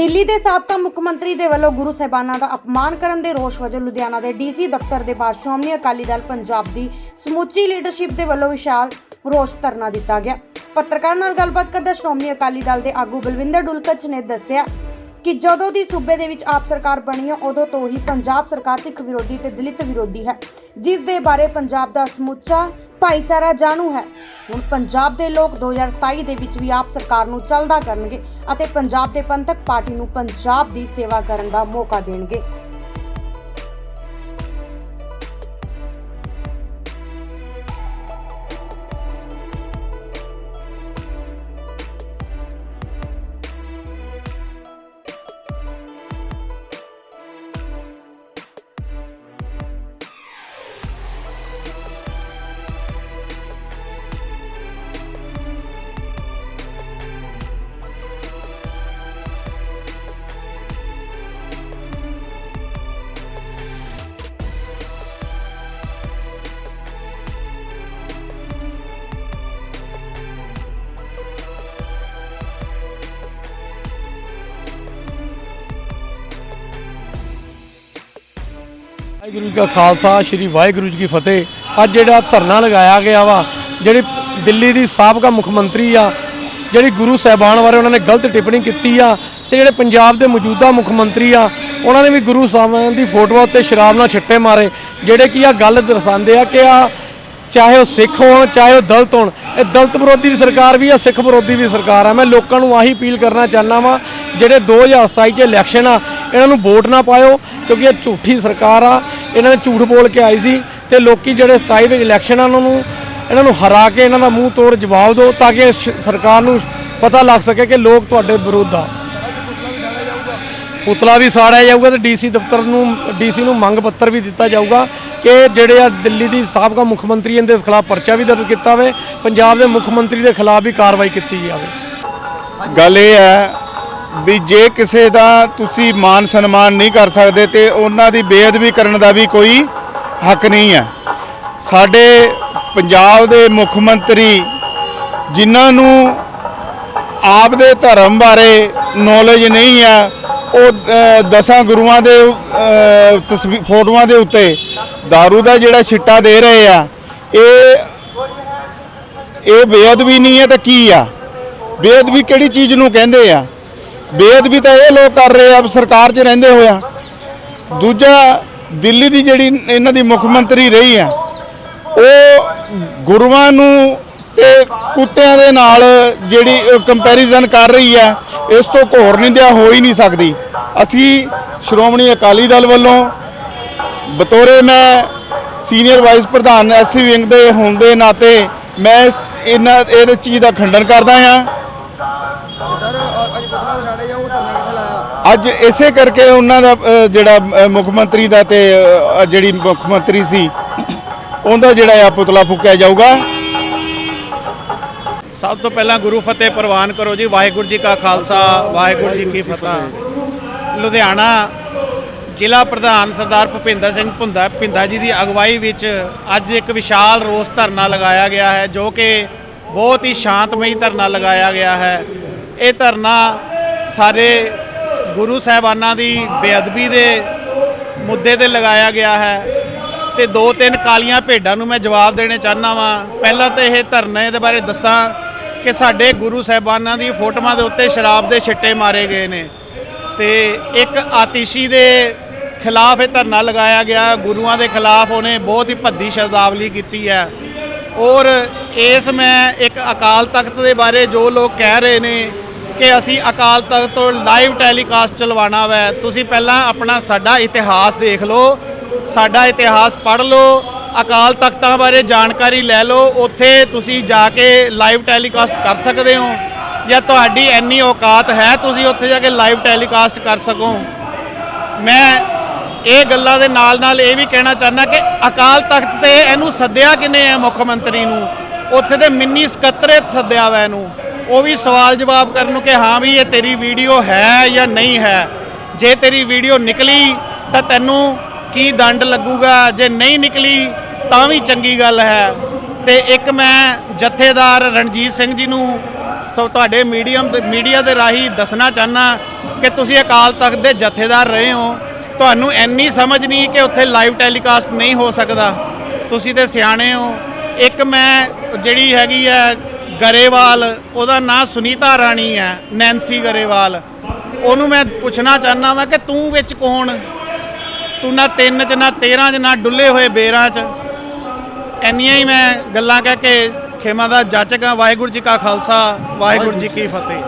ਦਿੱਲੀ ਦੇ ਸਾਬਕਾ ਮੁੱਖ ਮੰਤਰੀ ਦੇ ਵੱਲੋਂ ਗੁਰੂ ਸਾਹਿਬਾਨਾਂ ਦਾ ਅਪਮਾਨ ਕਰਨ ਦੇ ਰੋਸ ਵਜੋਂ ਲੁਧਿਆਣਾ ਦੇ ਡੀਸੀ ਦਫ਼ਤਰ ਦੇ ਬਾਹਰ ਸ਼੍ਰੋਮਣੀ ਅਕਾਲੀ ਦਲ ਪੰਜਾਬ ਦੀ ਸਮੁੱਚੀ ਲੀਡਰਸ਼ਿਪ ਦੇ ਵੱਲੋਂ ਵਿਸ਼ਾਲ ਰੋਸ ਧਰਨਾ ਦਿੱਤਾ ਗਿਆ। ਪੱਤਰਕਾਰਾਂ ਨਾਲ ਗੱਲਬਾਤ ਕਰਦਾ ਸ਼੍ਰੋਮਣੀ ਅਕਾਲੀ ਦਲ ਦੇ ਆਗੂ ਬਲਵਿੰਦਰ ਡੁਲਕਚ ਨੇ ਦੱਸਿਆ ਕਿ ਜਦੋਂ ਦੀ ਸੂਬੇ ਦੇ ਵਿੱਚ ਆਪ ਸਰਕਾਰ ਬਣੀ ਹੈ, ਉਦੋਂ ਤੋਂ ਹੀ ਪੰਜਾਬ ਸਰਕਾਰ ਸਿੱਖ ਵਿਰੋਧੀ ਤੇ ਦਲਿਤ ਵਿਰੋਧੀ ਹੈ, ਜਿਸ ਦੇ ਬਾਰੇ ਪੰਜਾਬ ਦਾ ਸਮੁੱਚਾ ਭਾਈਚਾਰਾ ਜਾਣੂ ਹੈ। ਹੁਣ ਪੰਜਾਬ ਦੇ ਲੋਕ 2027 ਦੇ ਵਿੱਚ ਵੀ ਆਪ ਸਰਕਾਰ ਨੂੰ ਚੱਲਦਾ ਕਰਨਗੇ ਅਤੇ ਪੰਜਾਬ ਦੇ ਪੰਥਕ ਪਾਰਟੀ ਨੂੰ ਪੰਜਾਬ ਦੀ ਸੇਵਾ ਕਰਨ ਦਾ ਮੌਕਾ ਦੇਣਗੇ। ਵਾਹਿਗੁਰੂ ਜੀ ਕਾ ਖਾਲਸਾ, ਸ੍ਰੀ ਵਾਹਿਗੁਰੂ ਜੀ ਕੀ ਫਤਿਹ। ਅੱਜ ਜਿਹੜਾ ਧਰਨਾ ਲਗਾਇਆ ਗਿਆ ਵਾ, ਜਿਹੜੀ ਦਿੱਲੀ ਦੀ ਸਾਬਕਾ ਮੁੱਖ ਮੰਤਰੀ ਆ, ਜਿਹੜੀ ਗੁਰੂ ਸਾਹਿਬਾਨ ਬਾਰੇ ਉਹਨਾਂ ਨੇ ਗਲਤ ਟਿੱਪਣੀ ਕੀਤੀ ਆ, ਤੇ ਜਿਹੜੇ ਪੰਜਾਬ ਦੇ ਮੌਜੂਦਾ ਮੁੱਖ ਮੰਤਰੀ ਆ, ਉਹਨਾਂ ਨੇ ਵੀ ਗੁਰੂ ਸਾਹਿਬਾਨ ਦੀ ਫੋਟੋ ਉੱਤੇ ਸ਼ਰਾਬ ਨਾਲ ਛਿੱਟੇ ਮਾਰੇ, ਜਿਹੜੇ ਕੀ ਆ ਗੱਲ ਦਰਸਾਉਂਦੇ ਆ ਕਿ ਆ ਚਾਹੇ ਉਹ ਸਿੱਖ ਹੋਣ, ਚਾਹੇ ਉਹ ਦਲਤ ਹੋਣ, ਇਹ ਦਲਤ ਵਿਰੋਧੀ ਦੀ ਸਰਕਾਰ ਵੀ ਆ, ਸਿੱਖ ਵਿਰੋਧੀ ਵੀ ਸਰਕਾਰ ਆ। ਮੈਂ ਲੋਕਾਂ ਨੂੰ ਆਹੀ ਅਪੀਲ ਕਰਨਾ ਚਾਹੁੰਦਾ ਵਾਂ, ਜਿਹੜੇ 2027 ਚ ਇਲੈਕਸ਼ਨ ਆ ਇਹਨਾਂ ਨੂੰ ਵੋਟ ਨਾ ਪਾਇਓ, ਕਿਉਂਕਿ ਇਹ ਝੂਠੀ ਸਰਕਾਰ ਆ। ਇਹਨਾਂ ਨੇ ਝੂਠ ਬੋਲ ਕੇ ਆਈ ਸੀ ਤੇ ਲੋਕੀ ਜਿਹੜੇ 27 ਦੇ ਇਲੈਕਸ਼ਨ ਆ ਉਹਨਾਂ ਨੂੰ ਇਹਨਾਂ ਨੂੰ ਹਰਾ ਕੇ ਇਹਨਾਂ ਦਾ ਮੂੰਹ ਤੋੜ ਜਵਾਬ ਦਿਓ ਤਾਂ ਕਿ ਇਸ ਸਰਕਾਰ ਨੂੰ ਪਤਾ ਲੱਗ ਸਕੇ ਕਿ ਲੋਕ ਤੁਹਾਡੇ ਵਿਰੁੱਧ ਆ। ਪੁਤਲਾ ਵੀ ਸਾੜਿਆ ਜਾਊਗਾ ਤੇ ਡੀਸੀ ਦਫ਼ਤਰ ਨੂੰ ਡੀਸੀ ਨੂੰ ਮੰਗ ਪੱਤਰ ਵੀ ਦਿੱਤਾ ਜਾਊਗਾ ਕਿ ਜਿਹੜੇ ਆ ਦਿੱਲੀ ਦੀ ਸਾਬਕਾ ਮੁੱਖ ਮੰਤਰੀ ਇਹਦੇ ਖਿਲਾਫ ਪਰਚਾ ਵੀ ਦਰਜ ਕੀਤਾ ਹੋਵੇ ਪੰਜਾਬ ਦੇ ਮੁੱਖ ਮੰਤਰੀ ਦੇ ਖਿਲਾਫ ਵੀ ਕਾਰਵਾਈ ਕੀਤੀ ਜਾਵੇ। ਗੱਲ ਇਹ ਹੈ ਵੀ ਜੇ ਕਿਸੇ ਦਾ ਤੁਸੀਂ ਮਾਨ ਸਨਮਾਨ ਨਹੀਂ ਕਰ ਸਕਦੇ ਤੇ ਉਹਨਾਂ ਦੀ ਬੇਅਦਬੀ ਕਰਨ ਦਾ ਵੀ ਕੋਈ ਹੱਕ ਨਹੀਂ ਹੈ। ਸਾਡੇ ਪੰਜਾਬ ਦੇ ਮੁੱਖ ਮੰਤਰੀ ਜਿਨ੍ਹਾਂ ਨੂੰ ਆਪ ਦੇ ਧਰਮ ਬਾਰੇ ਨੌਲੇਜ ਨਹੀਂ ਹੈ ਉਹ ਦਸਾਂ ਗੁਰੂਆਂ ਦੇ ਅ, ਤਸਵੀ- ਫੋਟੋਆਂ ਦੇ ਉੱਤੇ दारू ਦਾ ਜਿਹੜਾ ਛਿੱਟਾ ਦੇ ਰਹੇ ਆ ਇਹ ਇਹ ਬੇਅਦਬੀ ਨਹੀਂ ਹੈ ਤਾਂ ਕੀ ਆ? ਬੇਅਦਬੀ ਕਿਹੜੀ ਚੀਜ਼ ਨੂੰ ਕਹਿੰਦੇ ਆ? ਬੇਅਦਬੀ ਤਾਂ ਇਹ ਲੋਕ ਕਰ ਰਹੇ ਆ ਸਰਕਾਰ 'ਚ ਰਹਿੰਦੇ ਹੋਇਆ ਦੂਜਾ, ਦਿੱਲੀ ਦੀ ਜਿਹੜੀ ਇਹਨਾਂ ਦੀ ਮੁੱਖ ਮੰਤਰੀ ਰਹੀ ਆ, ਉਹ ਗੁਰੂਆਂ ਨੂੰ ਤੇ ਕੁੱਤਿਆਂ ਦੇ ਨਾਲ ਜਿਹੜੀ ਕੰਪੈਰੀਜ਼ਨ ਕਰ ਰਹੀ ਹੈ ਇਸ ਤੋਂ ਘੋਰ ਨਿੰਦਿਆ ਹੋ ਹੀ ਨਹੀਂ ਸਕਦੀ। ਅਸੀਂ ਸ਼੍ਰੋਮਣੀ ਅਕਾਲੀ ਦਲ ਵੱਲੋਂ ਬਤੌਰੇ ਮੈਂ ਸੀਨੀਅਰ ਵਾਈਸ ਪ੍ਰਧਾਨ ਐਸਸੀ ਵਿੰਗ ਦੇ ਹੋਣ ਦੇ ਨਾਤੇ ਮੈਂ ਇਹਨਾਂ, ਇਹਦੇ ਚੀਜ਼ ਦਾ ਖੰਡਨ ਕਰਦਾ ਹਾਂ ਅੱਜ ਇਸੇ ਕਰਕੇ ਉਹਨਾਂ ਦਾ ਜਿਹੜਾ ਮੁੱਖ ਮੰਤਰੀ ਦਾ ਤੇ ਜਿਹੜੀ ਮੁੱਖ ਮੰਤਰੀ ਸੀ ਉਹਦਾ ਜਿਹੜਾ ਆ ਪੁਤਲਾ ਫੂਕਿਆ ਜਾਊਗਾ। ਸਭ ਤੋਂ ਪਹਿਲਾਂ ਗੁਰੂ ਫਤਿਹ ਪ੍ਰਵਾਨ ਕਰੋ ਜੀ ਵਾਹਿਗੁਰੂ ਜੀ ਕਾ ਖਾਲਸਾ ਵਾਹਿਗੁਰੂ ਜੀ ਕੀ ਫਤਿਹ। ਲੁਧਿਆਣਾ ਜ਼ਿਲ੍ਹਾ ਪ੍ਰਧਾਨ ਸਰਦਾਰ ਭੁਪਿੰਦਰ ਸਿੰਘ ਭੁੰਦਾ ਭਿੰਦਾ ਜੀ ਦੀ ਅਗਵਾਈ ਵਿੱਚ ਅੱਜ ਇੱਕ ਵਿਸ਼ਾਲ ਰੋਸ ਧਰਨਾ ਲਗਾਇਆ ਗਿਆ ਹੈ ਜੋ ਕਿ ਬਹੁਤ ਹੀ ਸ਼ਾਂਤਮਈ ਧਰਨਾ ਲਗਾਇਆ ਗਿਆ ਹੈ। ਇਹ ਧਰਨਾ ਸਾਰੇ ਗੁਰੂ ਸਾਹਿਬਾਨਾਂ ਦੀ ਬੇਅਦਬੀ ਦੇ ਮੁੱਦੇ ਤੇ ਲਗਾਇਆ ਗਿਆ ਹੈ ਤੇ ਦੋ ਤਿੰਨ ਕਾਲੀਆਂ ਭੇਡਾਂ ਨੂੰ ਮੈਂ ਜਵਾਬ ਦੇਣੇ ਚਾਹਨਾ ਵਾਂ। ਪਹਿਲਾਂ ਤਾਂ ਇਹ ਧਰਨੇ ਦੇ ਬਾਰੇ ਦੱਸਾਂ ਕਿ ਸਾਡੇ ਗੁਰੂ ਸਾਹਿਬਾਨਾਂ ਦੀ ਫੋਟੋਆਂ ਦੇ ਉੱਤੇ ਸ਼ਰਾਬ ਦੇ ਛਿੱਟੇ ਮਾਰੇ ਗਏ ਨੇ ਤੇ ਇੱਕ ਆਤਿਸ਼ੀ ਦੇ ਖਿਲਾਫ ਇਹ ਧਰਨਾ ਲਗਾਇਆ ਗਿਆ, ਗੁਰੂਆਂ ਦੇ ਖਿਲਾਫ ਉਹਨੇ ਬਹੁਤ ਹੀ ਭੱਦੀ ਸ਼ਬਦਾਵਲੀ ਕੀਤੀ ਹੈ। ਔਰ ਇਸ ਮੈਂ ਇੱਕ ਅਕਾਲ ਤਖਤ ਦੇ ਬਾਰੇ ਜੋ ਲੋਕ ਕਹਿ ਰਹੇ ਨੇ ਕਿ ਅਸੀਂ ਅਕਾਲ ਤਖਤ ਤੋਂ ਲਾਈਵ ਟੈਲੀਕਾਸਟ ਚਲਵਾਣਾ ਵੈ। ਤੁਸੀਂ ਪਹਿਲਾਂ ਆਪਣਾ ਸਾਡਾ ਇਤਿਹਾਸ ਦੇਖ ਲਓ, ਸਾਡਾ ਇਤਿਹਾਸ ਪੜ੍ਹ ਲਓ, ਅਕਾਲ ਤਖਤਾਂ ਬਾਰੇ ਜਾਣਕਾਰੀ ਲੈ ਲਓ, ਉੱਥੇ ਤੁਸੀਂ ਜਾ ਕੇ ਲਾਈਵ ਟੈਲੀਕਾਸਟ ਕਰ ਸਕਦੇ ਹੋ। ਜਾਂ ਤੁਹਾਡੀ ਇੰਨੀ ਔਕਾਤ ਹੈ, ਤੁਸੀਂ ਉੱਥੇ ਜਾ ਕੇ ਲਾਈਵ ਟੈਲੀਕਾਸਟ ਕਰ ਸਕੋ। ਮੈਂ ਇਹ ਗੱਲਾਂ ਦੇ ਨਾਲ ਨਾਲ ਇਹ ਵੀ ਕਹਿਣਾ ਚਾਹੁੰਦਾ ਕਿ ਅਕਾਲ ਤਖਤ ਤੇ ਇਹਨੂੰ ਸੱਦਿਆ ਕਿਨੇ ਹੈ ਮੁੱਖ ਮੰਤਰੀ ਨੂੰ? ਉੱਥੇ ਦੇ ਮਿੰਨੀ ਸਕੱਤਰੇਤ ਸੱਦਿਆ ਵੈ ਇਹਨੂੰ। ਉਹ ਵੀ ਸਵਾਲ ਜਵਾਬ ਕਰਨ ਨੂੰ ਕਿ ਹਾਂ ਵੀ ਇਹ ਤੇਰੀ ਵੀਡੀਓ ਹੈ ਜਾਂ ਨਹੀਂ ਹੈ। ਜੇ ਤੇਰੀ ਵੀਡੀਓ ਨਿਕਲੀ ਤਾਂ ਤੈਨੂੰ ਕੀ ਦੰਡ ਲੱਗੂਗਾ? ਜੇ ਨਹੀਂ ਨਿਕਲੀ ਤਾਂ ਵੀ ਚੰਗੀ ਗੱਲ ਹੈ। ਤੇ ਇੱਕ ਮੈਂ ਜਥੇਦਾਰ ਰਣਜੀਤ ਸਿੰਘ ਜੀ ਨੂੰ ਸੋ ਤੁਹਾਡੇ ਮੀਡੀਅਮ ਤੇ ਮੀਡੀਆ ਦੇ ਰਾਹੀਂ ਦੱਸਣਾ ਚਾਹਨਾ ਕਿ ਤੁਸੀਂ ਅਕਾਲ ਤਖਤ ਦੇ ਜਥੇਦਾਰ ਰਹੇ ਹੋ। ਤੁਹਾਨੂੰ ਇੰਨੀ ਸਮਝ ਨਹੀਂ ਕਿ ਉੱਥੇ ਲਾਈਵ ਟੈਲੀਕਾਸਟ ਨਹੀਂ ਹੋ ਸਕਦਾ। ਤੁਸੀਂ ਤੇ ਸਿਆਣੇ ਹੋ। ਇੱਕ ਮੈਂ ਜਿਹੜੀ ਹੈਗੀ ਹੈ ਗਰੇਵਾਲ, ਉਹਦਾ ਨਾਂ ਸੁਨੀਤਾ ਰਾਣੀ ਹੈ, ਨੈਂਸੀ ਗਰੇਵਾਲ। ਉਹਨੂੰ ਮੈਂ ਪੁੱਛਣਾ ਚਾਹਨਾ ਵਾਂ ਕਿ ਤੂੰ ਵਿੱਚ ਕੌਣ? ਤੂੰ ਨਾ ਤਿੰਨ ਚ, ਨਾ 13 ਚ, ਨਾ ਡੁੱਲੇ ਹੋਏ ਬੇਰਾਂ ਚ। ਇੰਨੀਆਂ ਹੀ ਮੈਂ ਗੱਲਾਂ ਕਹਿ ਕੇ ਖੇਮਾ ਦਾ ਜਾਚਕ ਹਾਂ ਵਾਹਿਗੁਰੂ ਜੀ ਕਾ ਖਾਲਸਾ, ਵਾਹਿਗੁਰੂ ਜੀ ਕੀ ਫਤਿਹ।